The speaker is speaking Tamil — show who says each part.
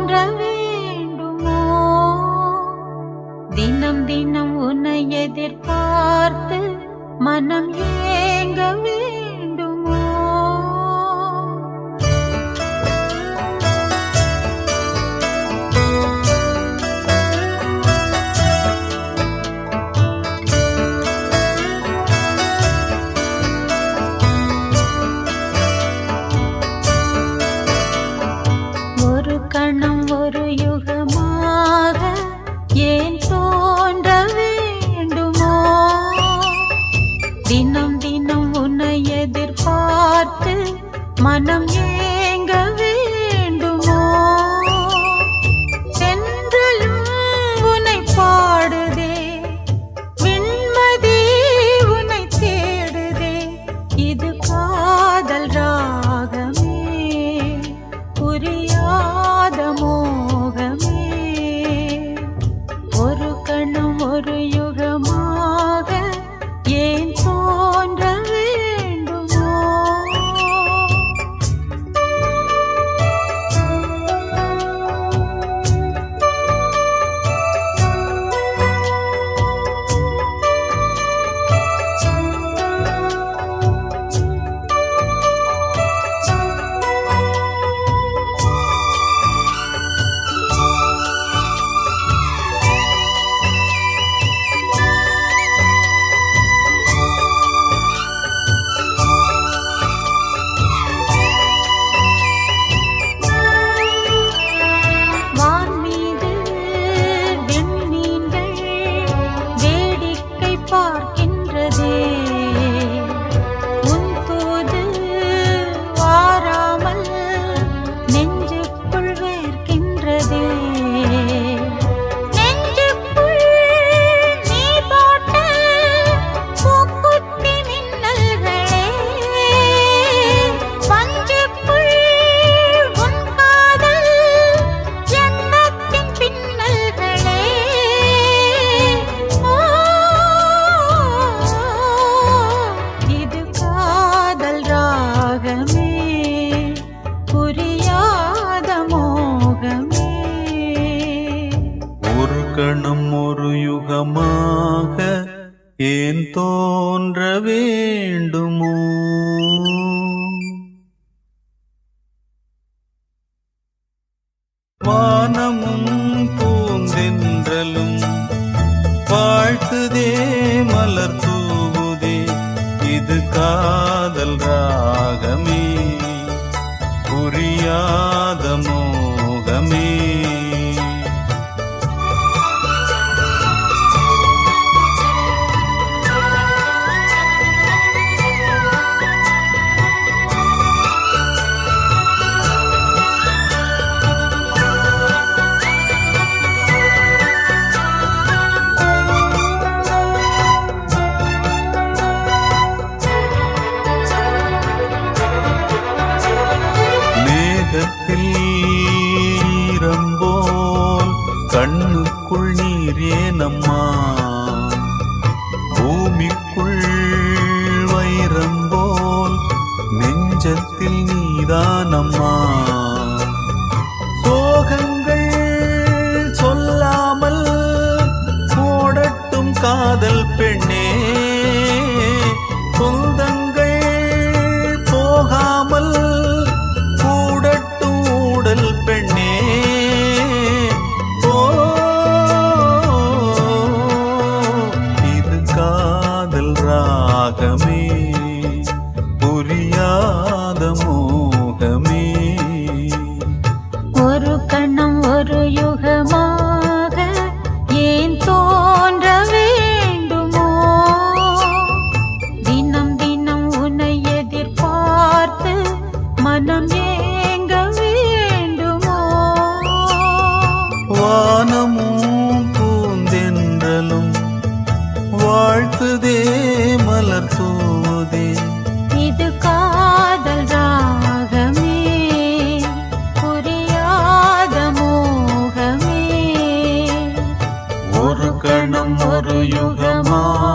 Speaker 1: தோன்ற வேண்டுமோ? தினம் தினம் உன்னை எதிர்பார்த்து மனம் ஏ மனம் ஏங்கவே தோன்ற வேண்டுமோ?
Speaker 2: வானமும் பூந்தென்றலும் வாழ்த்துதே மலர் தூவுதே இது காதல் ராகமே. புரியாதமோ கண்ணத்தில் நீரம்போல் கண்ணுக்குள் நீரேனம்மா பூமிக்குள் வைரம்போல் நெஞ்சத்தில் நீதானம்மா சோகங்கள் சொல்லாமல் போடட்டும் காதல் பெண்ணே. சொந்தங்கள்
Speaker 1: ஒரு
Speaker 2: யுகமா on.